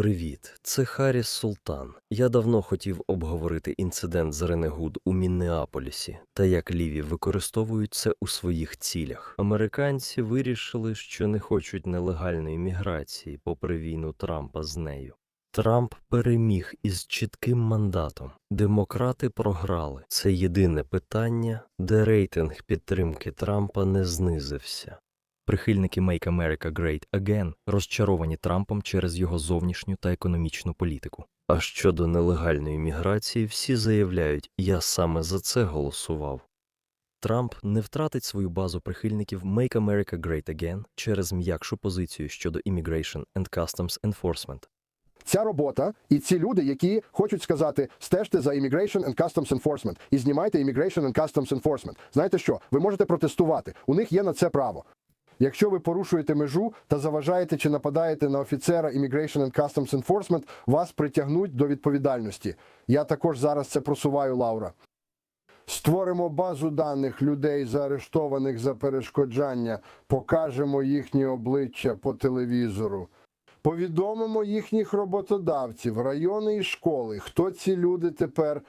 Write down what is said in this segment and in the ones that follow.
Привіт, це Харріс Султан. Я давно хотів обговорити інцидент з Ренегуд у Міннеаполісі та як ліві використовують це у своїх цілях. Американці вирішили, що не хочуть нелегальної міграції, попри війну Трампа з нею. Трамп переміг із чітким мандатом. Демократи програли. Це єдине питання, де рейтинг підтримки Трампа не знизився. Прихильники Make America Great Again розчаровані Трампом через його зовнішню та економічну політику. А щодо нелегальної міграції, всі заявляють, я саме за це голосував. Трамп не втратить свою базу прихильників Make America Great Again через м'якшу позицію щодо Immigration and Customs Enforcement. Ця робота і ці люди, які хочуть сказати, стежте за Immigration and Customs Enforcement і знімайте Immigration and Customs Enforcement. Знаєте що? Ви можете протестувати. У них є на це право. Якщо ви порушуєте межу та заважаєте чи нападаєте на офіцера Immigration and Customs Enforcement, вас притягнуть до відповідальності. Я також зараз це просуваю, Лаура. Створимо базу даних людей, заарештованих за перешкоджання, покажемо їхні обличчя по телевізору. Повідомимо їхніх роботодавців, райони і школи, хто ці люди тепер.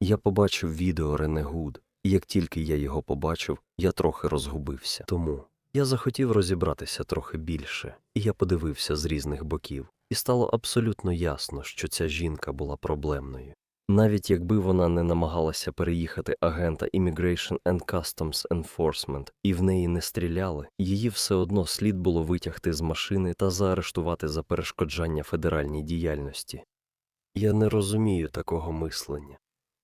Я побачив відео Ренегуд, і як тільки я його побачив, я трохи розгубився. Тому я захотів розібратися трохи більше, і я подивився з різних боків, і стало абсолютно ясно, що ця жінка була проблемною. Навіть якби вона не намагалася переїхати агента Immigration and Customs Enforcement і в неї не стріляли, її все одно слід було витягти з машини та заарештувати за перешкоджання федеральній діяльності. Я не розумію такого мислення.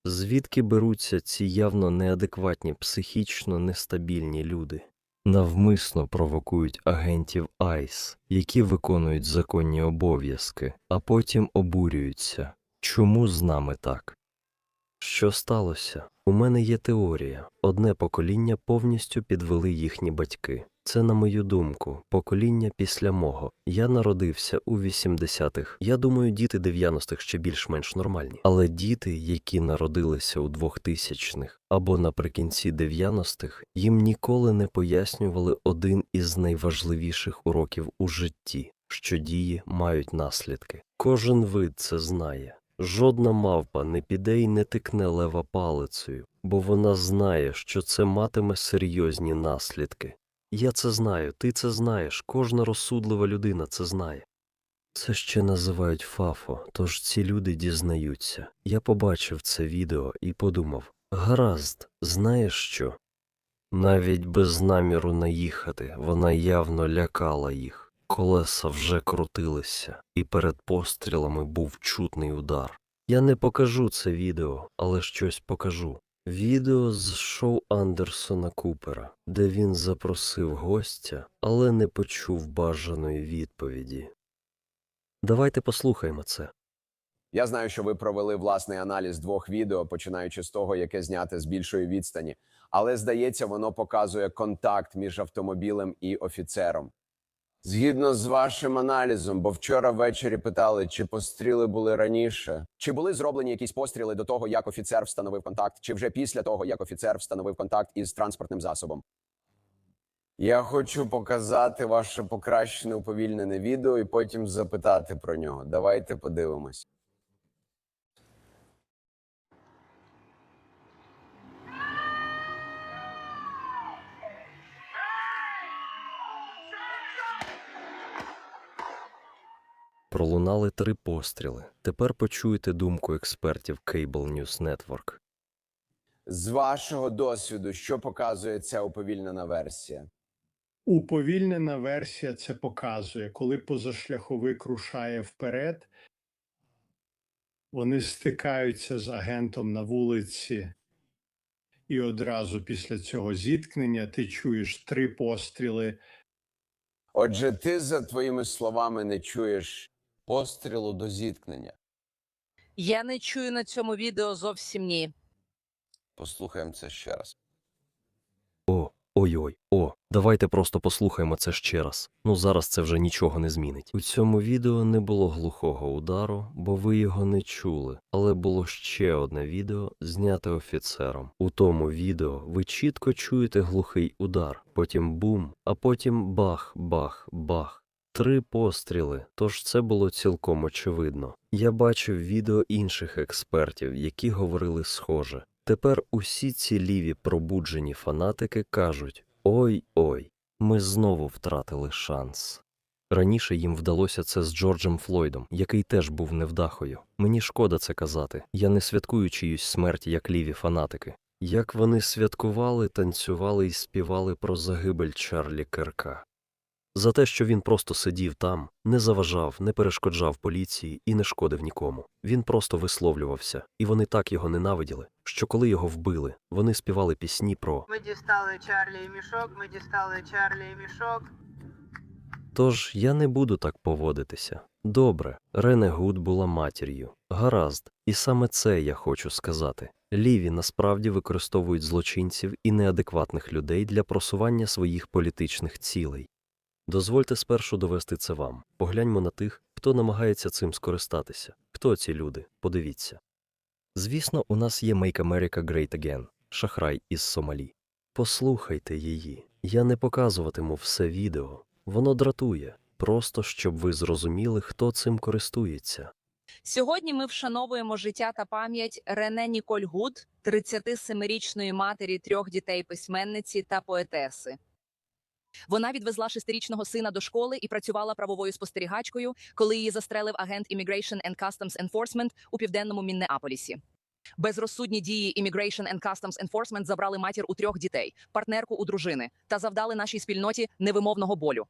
Звідки беруться ці явно неадекватні, психічно нестабільні люди? Навмисно провокують агентів Айс, які виконують законні обов'язки, а потім обурюються. Чому з нами так? Що сталося? У мене є теорія. Одне покоління повністю підвели їхні батьки. Це, на мою думку, покоління після мого. Я народився у 80-х. Я думаю, діти 90-х ще більш-менш нормальні. Але діти, які народилися у 2000-х або наприкінці 90-х, їм ніколи не пояснювали один із найважливіших уроків у житті, що дії мають наслідки. Кожен вид це знає. Жодна мавпа не піде й не тикне лева палицею, бо вона знає, що це матиме серйозні наслідки. Я це знаю, ти це знаєш, кожна розсудлива людина це знає. Це ще називають фафо, тож ці люди дізнаються. Я побачив це відео і подумав гаразд, знаєш що? Навіть без наміру наїхати вона явно лякала їх. Колеса вже крутилися, і перед пострілами був чутний удар. Я не покажу це відео, але щось покажу. Відео з шоу Андерсона Купера, де він запросив гостя, але не почув бажаної відповіді. Давайте послухаємо це. Я знаю, що ви провели власний аналіз двох відео, починаючи з того, яке зняте з більшої відстані, але здається, воно показує контакт між автомобілем і офіцером. Згідно з вашим аналізом, бо вчора ввечері питали, чи постріли були раніше, чи були зроблені якісь постріли до того, як офіцер встановив контакт, чи вже після того, як офіцер встановив контакт із транспортним засобом. Я хочу показати ваше покращене уповільнене відео і потім запитати про нього. Давайте подивимось. Пролунали три постріли. Тепер почуйте думку експертів Cable News Network. З вашого досвіду, що показує ця уповільнена версія? Уповільнена версія це показує, коли позашляховик рушає вперед, вони стикаються з агентом на вулиці, і одразу після цього зіткнення ти чуєш три постріли. Отже, ти, за твоїми словами, не чуєш пострілу до зіткнення. Я не чую на цьому відео зовсім ні. Послухаємо це ще раз. О, ой-ой, о, давайте просто послухаємо це ще раз. Ну зараз це вже нічого не змінить. У цьому відео не було глухого удару, бо ви його не чули, але було ще одне відео, зняте офіцером. У тому відео ви чітко чуєте глухий удар, потім бум, а потім бах, бах, бах. Три постріли, тож це було цілком очевидно. Я бачив відео інших експертів, які говорили схоже. Тепер усі ці ліві пробуджені фанатики кажуть: ой ой, ми знову втратили шанс. Раніше їм вдалося це з Джорджем Флойдом, який теж був невдахою. Мені шкода це казати. Я не святкую чиюсь смерть, як ліві фанатики. Як вони святкували, танцювали і співали про загибель Чарлі Керка. За те, що він просто сидів там, не заважав, не перешкоджав поліції і не шкодив нікому. Він просто висловлювався, і вони так його ненавиділи, що коли його вбили, вони співали пісні про Ми дістали Чарлі і мішок, ми дістали Чарлі і мішок. Тож я не буду так поводитися. Добре, Рене Гуд була матір'ю. Гаразд, і саме це я хочу сказати. Ліві насправді використовують злочинців і неадекватних людей для просування своїх політичних цілей. Дозвольте спершу довести це вам. Погляньмо на тих, хто намагається цим скористатися. Хто ці люди? Подивіться. Звісно, у нас є Make America Great Again, шахрай із Сомалі. Послухайте її. Я не показуватиму все відео. Воно дратує, просто щоб ви зрозуміли, хто цим користується. Сьогодні ми вшановуємо життя та пам'ять Рене Ніколь Гуд, 37-річної матері трьох дітей письменниці та поетеси. Вона відвезла шестирічного сина до школи і працювала правовою спостерігачкою, коли її застрелив агент Immigration and Customs Enforcement у південному Міннеаполісі. Безрозсудні дії Immigration and Customs Enforcement забрали матір у трьох дітей, партнерку у дружини та завдали нашій спільноті невимовного болю.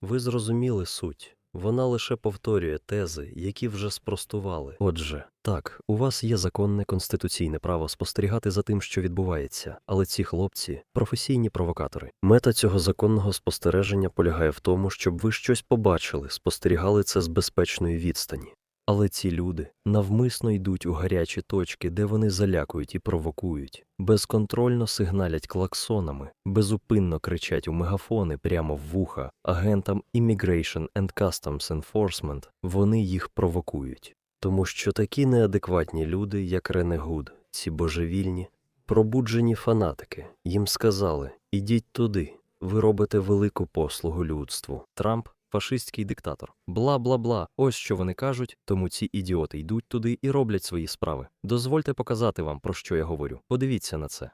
Ви зрозуміли суть. Вона лише повторює тези, які вже спростували. Отже, так, у вас є законне конституційне право спостерігати за тим, що відбувається, але ці хлопці професійні провокатори. Мета цього законного спостереження полягає в тому, щоб ви щось побачили, спостерігали це з безпечної відстані. Але ці люди навмисно йдуть у гарячі точки, де вони залякують і провокують, безконтрольно сигналять клаксонами, безупинно кричать у мегафони прямо в вуха агентам Immigration and Customs Enforcement, вони їх провокують. Тому що такі неадекватні люди, як Рене Гуд, ці божевільні, пробуджені фанатики, їм сказали: ідіть туди, ви робите велику послугу людству. Трамп фашистський диктатор. Бла бла бла. Ось що вони кажуть, тому ці ідіоти йдуть туди і роблять свої справи. Дозвольте показати вам, про що я говорю. Подивіться на це.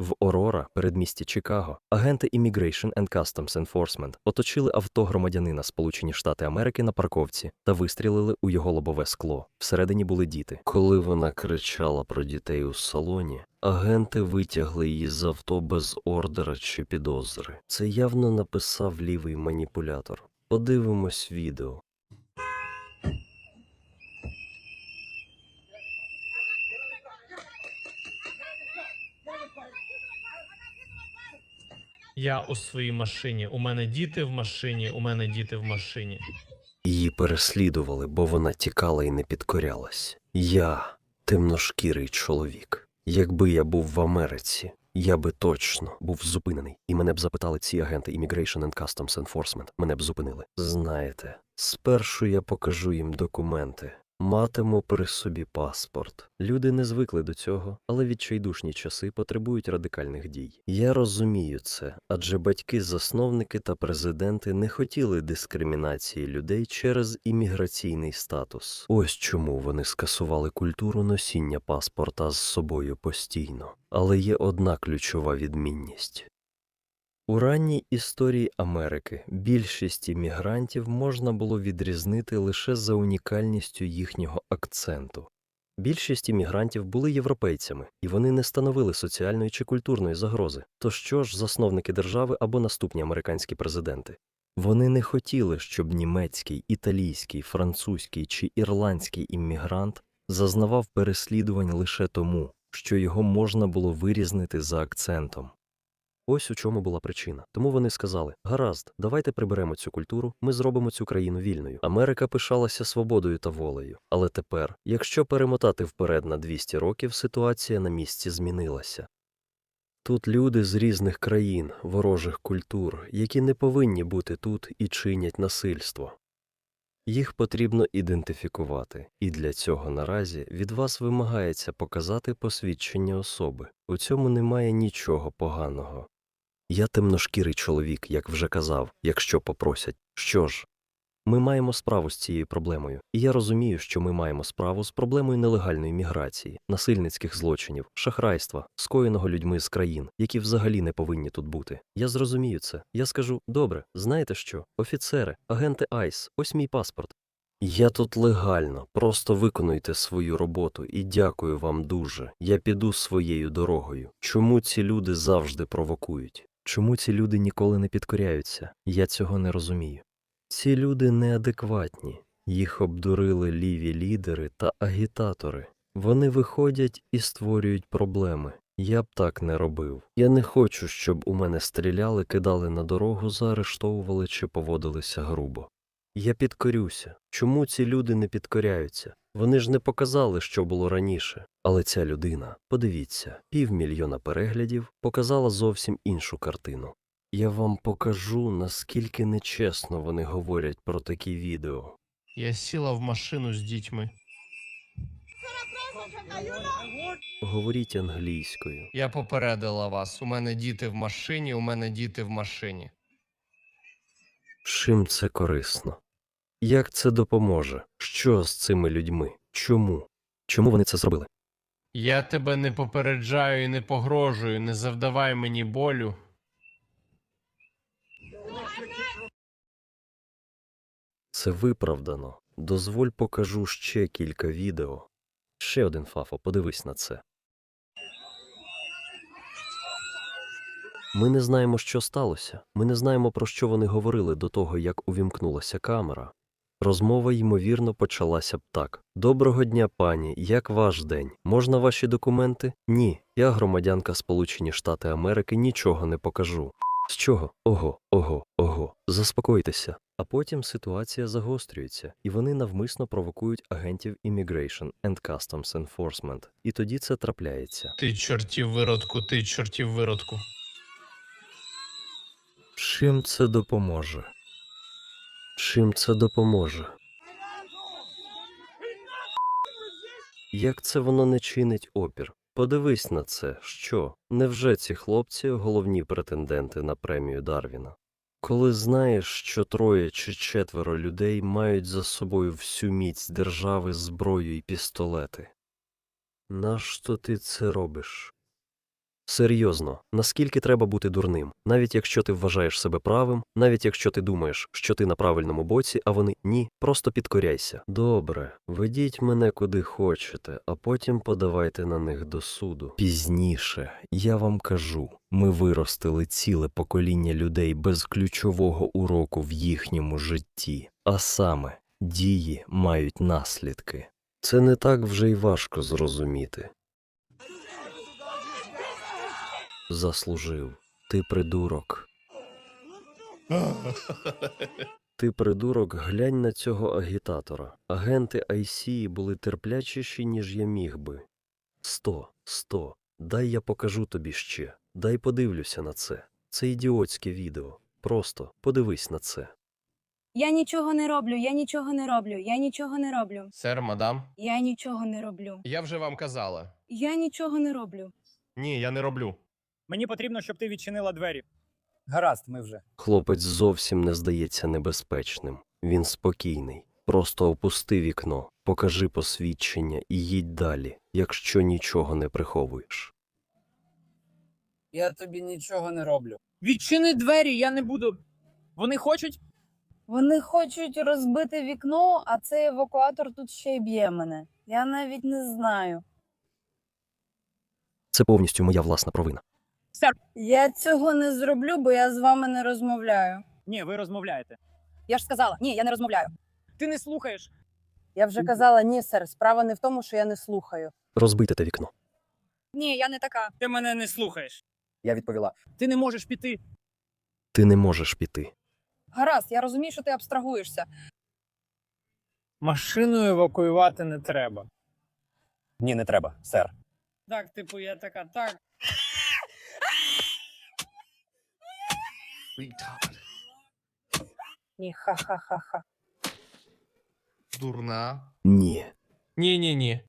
В Орора, передмісті Чикаго, агенти Immigration and Customs Enforcement оточили авто громадянина Сполучені Штати Америки на парковці та вистрілили у його лобове скло. Всередині були діти. Коли вона кричала про дітей у салоні, агенти витягли її з авто без ордера чи підозри. Це явно написав лівий маніпулятор. Подивимось відео. Я у своїй машині. У мене діти в машині, у мене діти в машині. Її переслідували, бо вона тікала і не підкорялась. Я темношкірий чоловік. Якби я був в Америці, я би точно був зупинений, і мене б запитали ці агенти Immigration and Customs Enforcement. Мене б зупинили. Знаєте, спершу я покажу їм документи. Матиму при собі паспорт. Люди не звикли до цього, але відчайдушні часи потребують радикальних дій. Я розумію це, адже батьки-засновники та президенти не хотіли дискримінації людей через імміграційний статус. Ось чому вони скасували культуру носіння паспорта з собою постійно. Але є одна ключова відмінність. У ранній історії Америки більшість іммігрантів можна було відрізнити лише за унікальністю їхнього акценту. Більшість іммігрантів були європейцями, і вони не становили соціальної чи культурної загрози. То що ж засновники держави або наступні американські президенти? Вони не хотіли, щоб німецький, італійський, французький чи ірландський іммігрант зазнавав переслідувань лише тому, що його можна було вирізнити за акцентом. Ось у чому була причина. Тому вони сказали: гаразд, давайте приберемо цю культуру, ми зробимо цю країну вільною. Америка пишалася свободою та волею. Але тепер, якщо перемотати вперед на 200 років, ситуація на місці змінилася. Тут люди з різних країн, ворожих культур, які не повинні бути тут і чинять насильство. Їх потрібно ідентифікувати, і для цього наразі від вас вимагається показати посвідчення особи. У цьому немає нічого поганого. Я темношкірий чоловік, як вже казав, якщо попросять. Що ж, ми маємо справу з цією проблемою, і я розумію, що ми маємо справу з проблемою нелегальної міграції, насильницьких злочинів, шахрайства, скоєного людьми з країн, які взагалі не повинні тут бути. Я зрозумію це. Я скажу: добре, знаєте що? Офіцери, агенти Айс, ось мій паспорт. Я тут легально, просто виконуйте свою роботу і дякую вам дуже. Я піду своєю дорогою. Чому ці люди завжди провокують? Чому ці люди ніколи не підкоряються? Я цього не розумію. Ці люди неадекватні, їх обдурили ліві лідери та агітатори. Вони виходять і створюють проблеми. Я б так не робив. Я не хочу, щоб у мене стріляли, кидали на дорогу, заарештовували чи поводилися грубо. Я підкорюся. Чому ці люди не підкоряються? Вони ж не показали, що було раніше. Але ця людина, подивіться, півмільйона переглядів показала зовсім іншу картину. Я вам покажу, наскільки нечесно вони говорять про такі відео. Я сіла в машину з дітьми. Говоріть англійською. Я попередила вас. У мене діти в машині, у мене діти в машині. Чим це корисно? Як це допоможе? Що з цими людьми? Чому? Чому вони це зробили? Я тебе не попереджаю і не погрожую, не завдавай мені болю. Це виправдано. Дозволь покажу ще кілька відео. Ще один фафо, подивись на це. Ми не знаємо, що сталося. Ми не знаємо, про що вони говорили до того, як увімкнулася камера. Розмова, ймовірно, почалася б так: Доброго дня, пані. Як ваш день? Можна ваші документи? Ні. Я громадянка Сполучені Штати Америки, нічого не покажу. З чого? Ого, ого, ого. Заспокойтеся. А потім ситуація загострюється, і вони навмисно провокують агентів Immigration and Customs Enforcement. І тоді це трапляється. Ти чортів виродку, ти чортів виродку. Чим це допоможе? Чим це допоможе? Як це воно не чинить опір? Подивись на це, що? Невже ці хлопці головні претенденти на премію Дарвіна? Коли знаєш, що троє чи четверо людей мають за собою всю міць держави, зброю і пістолети. Нащо ти це робиш? Серйозно, наскільки треба бути дурним, навіть якщо ти вважаєш себе правим, навіть якщо ти думаєш, що ти на правильному боці, а вони ні, просто підкоряйся. Добре, ведіть мене куди хочете, а потім подавайте на них до суду. Пізніше я вам кажу, ми виростили ціле покоління людей без ключового уроку в їхньому житті, а саме дії мають наслідки. Це не так вже й важко зрозуміти. Заслужив. Ти придурок. Ти придурок, глянь на цього агітатора. Агенти IC були терплячіші, ніж я міг би. Сто, сто. Дай я покажу тобі ще. Дай подивлюся на це. Це ідіотське відео. Просто подивись на це. Я нічого не роблю, я нічого не роблю, я нічого не роблю. Сер, мадам, Я нічого не роблю. я вже вам казала. Я нічого не роблю. Ні, я не роблю. Мені потрібно, щоб ти відчинила двері. Гаразд, ми вже. Хлопець зовсім не здається небезпечним. Він спокійний. Просто опусти вікно, покажи посвідчення і їдь далі, якщо нічого не приховуєш. Я тобі нічого не роблю. Відчини двері, я не буду. Вони хочуть. Вони хочуть розбити вікно, а цей евакуатор тут ще й б'є мене. Я навіть не знаю. Це повністю моя власна провина. Я цього не зроблю, бо я з вами не розмовляю. Ні, ви розмовляєте. Я ж сказала, ні, я не розмовляю. Ти не слухаєш. Я вже казала, ні, сер, справа не в тому, що я не слухаю. Розбийте те вікно. Ні, я не така. Ти мене не слухаєш. Я відповіла. Ти не можеш піти. Ти не можеш піти. Гаразд, я розумію, що ти абстрагуєшся. Машину евакуювати не треба. Ні, не треба, сер. Так, типу, я така, так. Retard. Ні, ха-ха-ха-ха. Дурна. Ні. Ні, ні, ні.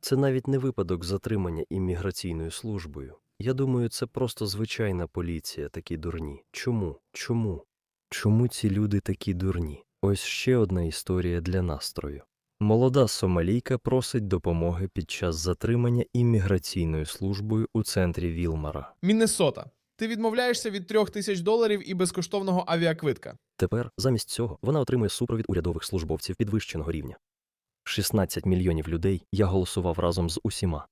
Це навіть не випадок затримання імміграційною службою. Я думаю, це просто звичайна поліція, такі дурні. Чому? Чому? Чому ці люди такі дурні? Ось ще одна історія для настрою. Молода сомалійка просить допомоги під час затримання імміграційною службою у центрі Вілмара. Міннесота. Ти відмовляєшся від трьох тисяч доларів і безкоштовного авіаквитка. Тепер, замість цього, вона отримує супровід урядових службовців підвищеного рівня. 16 мільйонів людей я голосував разом з усіма.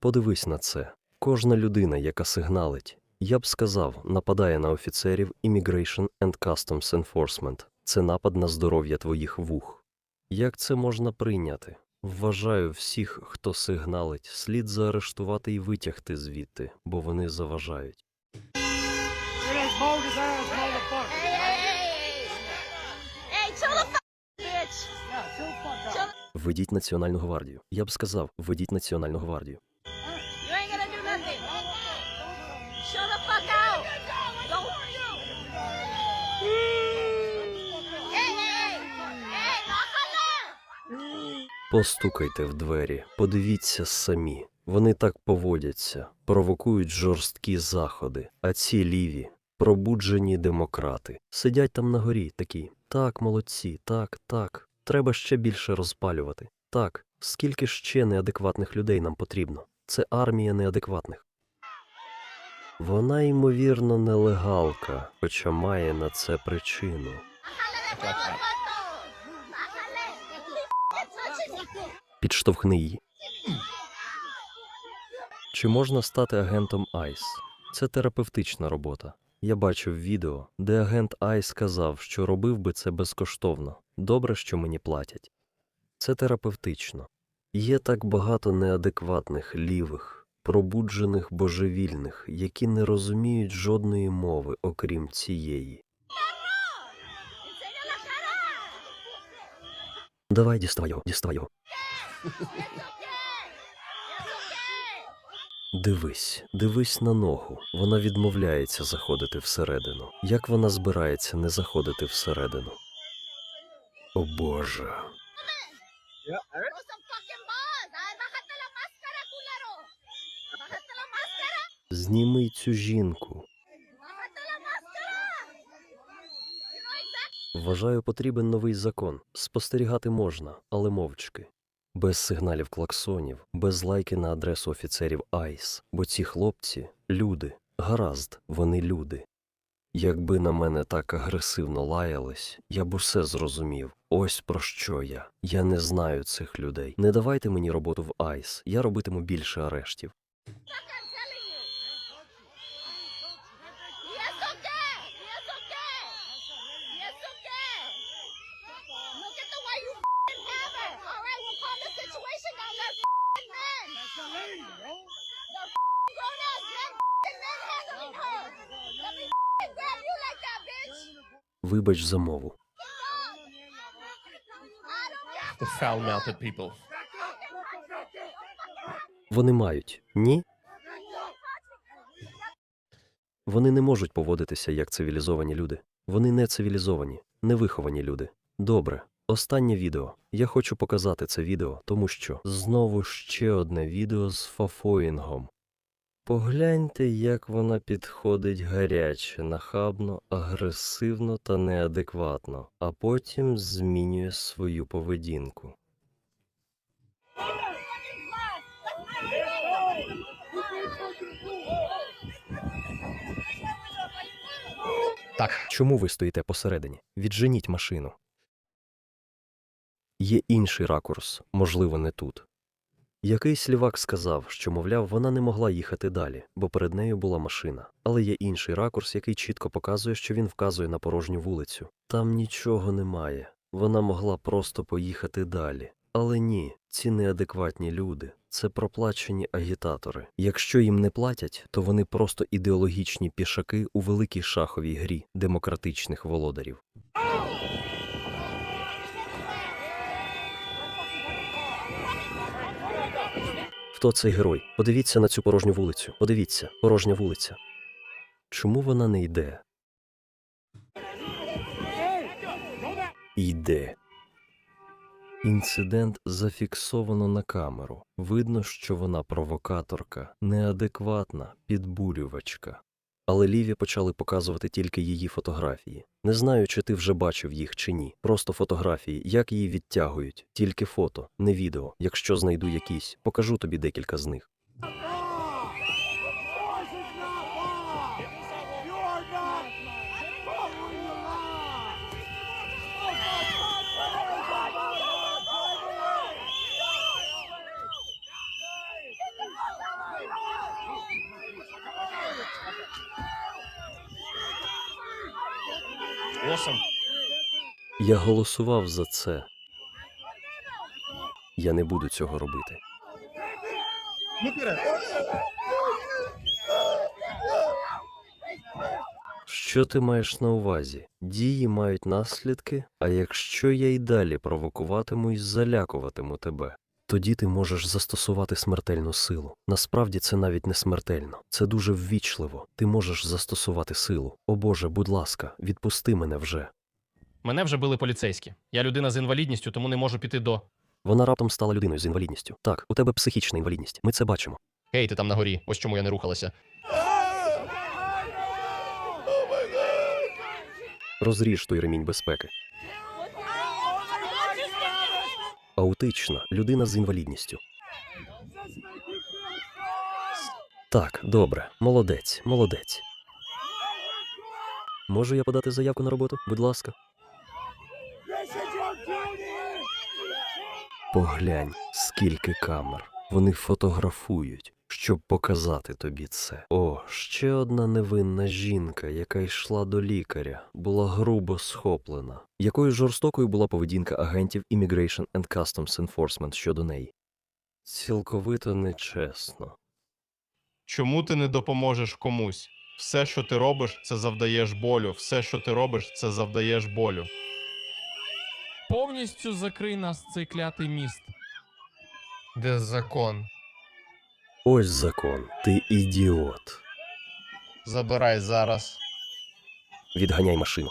Подивись на це. Кожна людина, яка сигналить, я б сказав, нападає на офіцерів Immigration and Customs Enforcement. Це напад на здоров'я твоїх вух. Як це можна прийняти? Вважаю всіх, хто сигналить, слід заарештувати і витягти звідти, бо вони заважають. Ведіть Національну гвардію. Я б сказав, ведіть Національну гвардію. Постукайте в двері, подивіться самі. Вони так поводяться, провокують жорсткі заходи, а ці ліві, пробуджені демократи, сидять там на горі такі. Так, молодці, так, так. Треба ще більше розпалювати. Так, скільки ще неадекватних людей нам потрібно? Це армія неадекватних. Вона, ймовірно, нелегалка, хоча має на це причину. Підштовхни її. Чи можна стати агентом ICE? Це терапевтична робота. Я бачив відео, де агент ICE сказав, що робив би це безкоштовно. Добре, що мені платять. Це терапевтично. Є так багато неадекватних лівих, пробуджених божевільних, які не розуміють жодної мови, окрім цієї. Давай діставай його. Дивись, дивись на ногу. Вона відмовляється заходити всередину. Як вона збирається не заходити всередину? О Боже. Зніми цю жінку. Вважаю, потрібен новий закон. Спостерігати можна, але мовчки. Без сигналів клаксонів, без лайки на адресу офіцерів Айс, бо ці хлопці люди. Гаразд, вони люди. Якби на мене так агресивно лаялись, я б усе зрозумів. Ось про що я. Я не знаю цих людей. Не давайте мені роботу в Айс, я робитиму більше арештів. Вибач за мову. The foul-mouthed people. Вони мають, ні? Вони не можуть поводитися як цивілізовані люди. Вони не цивілізовані, невиховані люди. Добре, останнє відео. Я хочу показати це відео, тому що знову ще одне відео з Фафоїнгом. Погляньте, як вона підходить гаряче, нахабно, агресивно та неадекватно, а потім змінює свою поведінку. Так, чому ви стоїте посередині? Відженіть машину. Є інший ракурс, можливо, не тут. Якийсь лівак сказав, що, мовляв, вона не могла їхати далі, бо перед нею була машина. Але є інший ракурс, який чітко показує, що він вказує на порожню вулицю. Там нічого немає. Вона могла просто поїхати далі. Але ні, ці неадекватні люди це проплачені агітатори. Якщо їм не платять, то вони просто ідеологічні пішаки у великій шаховій грі демократичних володарів. Хто цей герой? Подивіться на цю порожню вулицю. Подивіться, порожня вулиця. Чому вона не йде? Йде. Інцидент зафіксовано на камеру. Видно, що вона провокаторка, неадекватна, підбурювачка. Але Ліві почали показувати тільки її фотографії. Не знаю, чи ти вже бачив їх чи ні. Просто фотографії, як її відтягують, тільки фото, не відео. Якщо знайду якісь, покажу тобі декілька з них. Я голосував за це. Я не буду цього робити. Що ти маєш на увазі? Дії мають наслідки, а якщо я й далі провокуватиму і залякуватиму тебе, тоді ти можеш застосувати смертельну силу. Насправді це навіть не смертельно, це дуже ввічливо. Ти можеш застосувати силу. О Боже, будь ласка, відпусти мене вже. Мене вже били поліцейські. Я людина з інвалідністю, тому не можу піти до. Вона раптом стала людиною з інвалідністю. Так, у тебе психічна інвалідність. Ми це бачимо. Гей, ти там на горі. Ось чому я не рухалася. Розріж той ремінь безпеки. Аутична людина з інвалідністю. Так, добре, молодець, молодець. Можу я подати заявку на роботу? Будь ласка. Поглянь, скільки камер. Вони фотографують, щоб показати тобі це. О, ще одна невинна жінка, яка йшла до лікаря, була грубо схоплена. Якою жорстокою була поведінка агентів Immigration and Customs Enforcement щодо неї? Цілковито нечесно. Чому ти не допоможеш комусь? Все, що ти робиш, це завдаєш болю. Все, що ти робиш, це завдаєш болю. Повністю закрий нас цей клятий міст. Де закон? Ось закон, ти ідіот. Забирай зараз. Відганяй машину.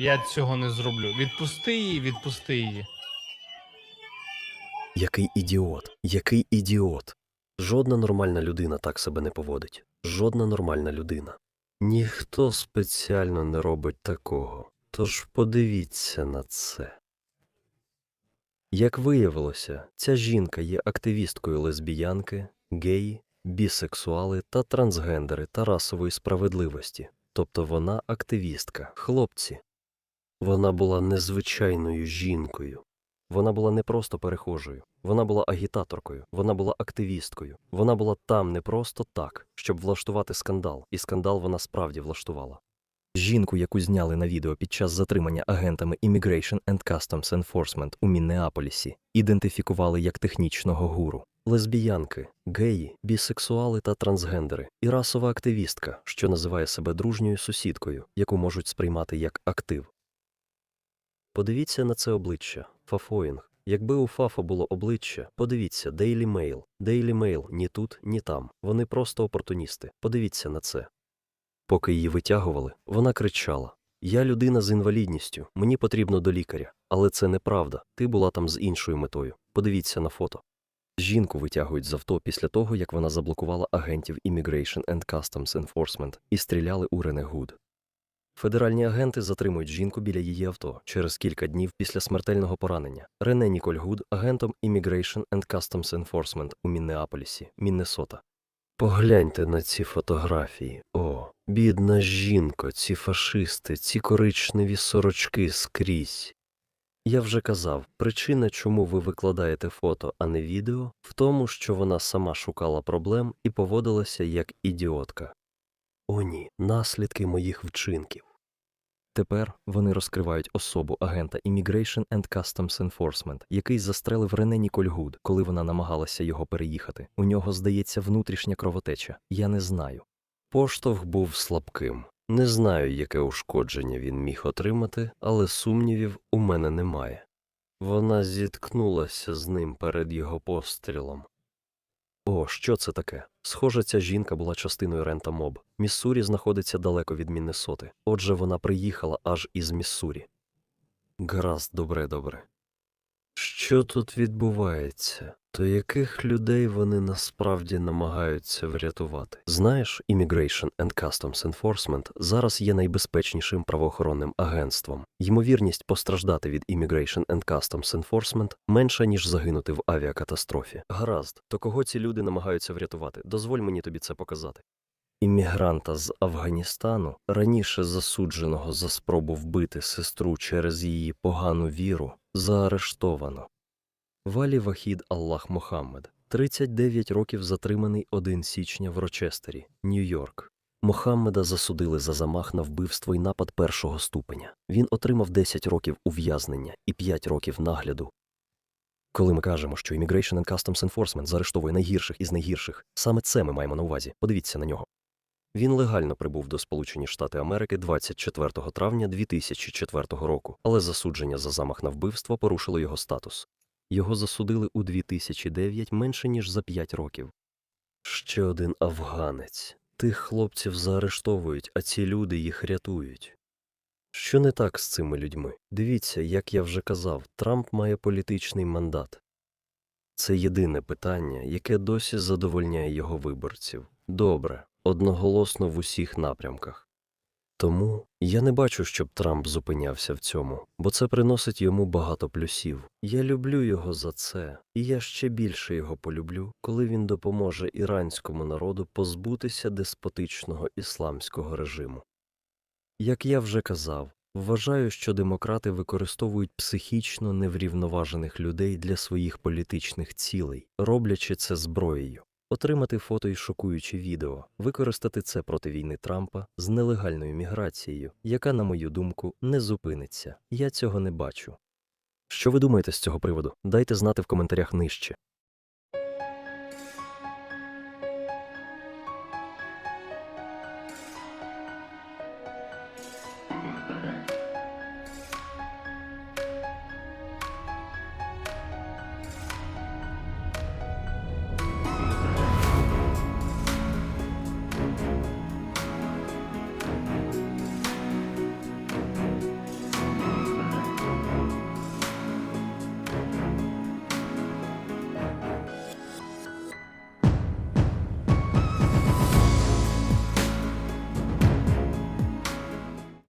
Я цього не зроблю. Відпусти її, відпусти її. Який ідіот, який ідіот. Жодна нормальна людина так себе не поводить. Жодна нормальна людина. Ніхто спеціально не робить такого. Тож подивіться на це. Як виявилося, ця жінка є активісткою лесбіянки, геї, бісексуали та трансгендери та расової справедливості. Тобто вона активістка, хлопці. Вона була незвичайною жінкою. Вона була не просто перехожою, вона була агітаторкою, вона була активісткою. Вона була там не просто так, щоб влаштувати скандал, і скандал вона справді влаштувала. Жінку, яку зняли на відео під час затримання агентами Immigration and Customs Enforcement у Міннеаполісі, ідентифікували як технічного гуру. Лесбіянки, геї, бісексуали та трансгендери і расова активістка, що називає себе дружньою сусідкою, яку можуть сприймати як актив. Подивіться на це обличчя Фафоїнг. Якби у Фафа було обличчя, подивіться Daily Mail. Daily Mail ні тут, ні там. Вони просто опортуністи. Подивіться на це. Поки її витягували, вона кричала: Я людина з інвалідністю, мені потрібно до лікаря. Але це неправда. Ти була там з іншою метою. Подивіться на фото. Жінку витягують з авто після того, як вона заблокувала агентів Immigration and Customs Enforcement і стріляли у Рене Гуд. Федеральні агенти затримують жінку біля її авто через кілька днів після смертельного поранення. Рене Ніколь Гуд агентом Immigration and Customs Enforcement у Міннеаполісі, Міннесота. Погляньте на ці фотографії. О, бідна жінко, ці фашисти, ці коричневі сорочки скрізь. Я вже казав, причина, чому ви викладаєте фото, а не відео, в тому, що вона сама шукала проблем і поводилася як ідіотка. О ні, наслідки моїх вчинків. Тепер вони розкривають особу агента Immigration and Customs Enforcement, який застрелив Рене Ніколь Гуд, коли вона намагалася його переїхати. У нього, здається, внутрішня кровотеча. Я не знаю. Поштовх був слабким. Не знаю, яке ушкодження він міг отримати, але сумнівів у мене немає. Вона зіткнулася з ним перед його пострілом. О, що це таке? Схоже, ця жінка була частиною Рента Моб. Міссурі знаходиться далеко від Міннесоти. Отже, вона приїхала аж із Міссурі. Гаразд, добре, добре. Що тут відбувається? То яких людей вони насправді намагаються врятувати? Знаєш, Immigration and Customs Enforcement зараз є найбезпечнішим правоохоронним агентством. Ймовірність постраждати від Immigration and Customs Enforcement менша, ніж загинути в авіакатастрофі. Гаразд, то кого ці люди намагаються врятувати? Дозволь мені тобі це показати. Іммігранта з Афганістану, раніше засудженого за спробу вбити сестру через її погану віру, заарештовано. Валі Вахід Аллах Мохаммед, 39 років затриманий 1 січня в Рочестері, Нью-Йорк. Мохаммеда засудили за замах на вбивство і напад першого ступеня. Він отримав 10 років ув'язнення і 5 років нагляду. Коли ми кажемо, що Immigration and Customs Enforcement заарештовує найгірших із найгірших, саме це ми маємо на увазі. Подивіться на нього. Він легально прибув до Сполучені Штати Америки 24 травня 2004 року, але засудження за замах на вбивство порушило його статус. Його засудили у 2009 менше ніж за 5 років. Ще один афганець. Тих хлопців заарештовують, а ці люди їх рятують. Що не так з цими людьми? Дивіться, як я вже казав, Трамп має політичний мандат. Це єдине питання, яке досі задовольняє його виборців. Добре, одноголосно в усіх напрямках. Тому я не бачу, щоб Трамп зупинявся в цьому, бо це приносить йому багато плюсів. Я люблю його за це, і я ще більше його полюблю, коли він допоможе іранському народу позбутися деспотичного ісламського режиму. Як я вже казав, вважаю, що демократи використовують психічно неврівноважених людей для своїх політичних цілей, роблячи це зброєю. Отримати фото і шокуючі відео, використати це проти війни Трампа з нелегальною міграцією, яка, на мою думку, не зупиниться. Я цього не бачу. Що ви думаєте з цього приводу? Дайте знати в коментарях нижче.